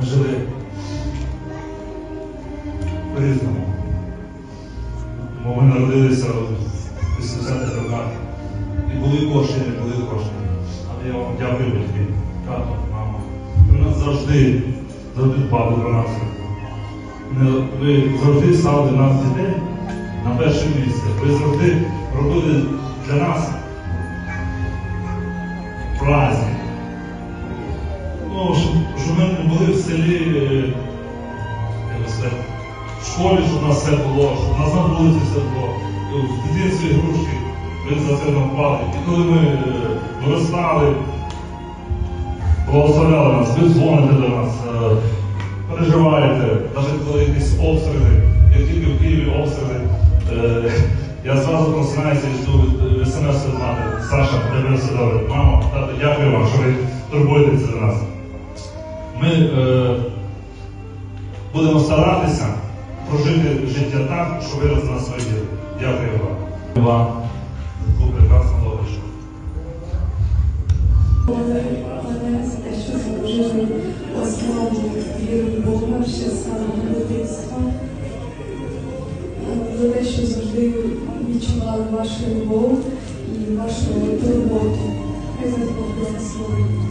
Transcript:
Ми жили по-різному. Бо ми народилися в 80-х роках. І були кошти, не були кошти. Але я вам дякую, батьки, тато, мама. Ви нас завжди, завжди дбали про нас. Ви завжди ставили нас дітей на перше місце. Ви завжди робили для нас праздник. Ну, щоб, ми не були селі, е, як би в школі, щоб у нас все було, щоб у нас на вулиці все було. Е, В дитинстві ігрушки, ви за це нам впали. І коли ми е, виростали, благословляли нас, ви дзвоните до нас, е, переживаєте, навіть коли якісь обстріли, як тільки в Києві обстріли, е, я зразу просинаюся і жду смс від матері. Саша, в тебе все добре. Мамо, тато, дякую вам, що ви турбуєтеся за нас. Ми е, будемо старатися прожити життя так, що ви з нас вийдете. Дякую вам. Вам таку прекрасну. Мене за те, що завжди відчували вашу любов і вашу турботу. Хай за Бог благословить.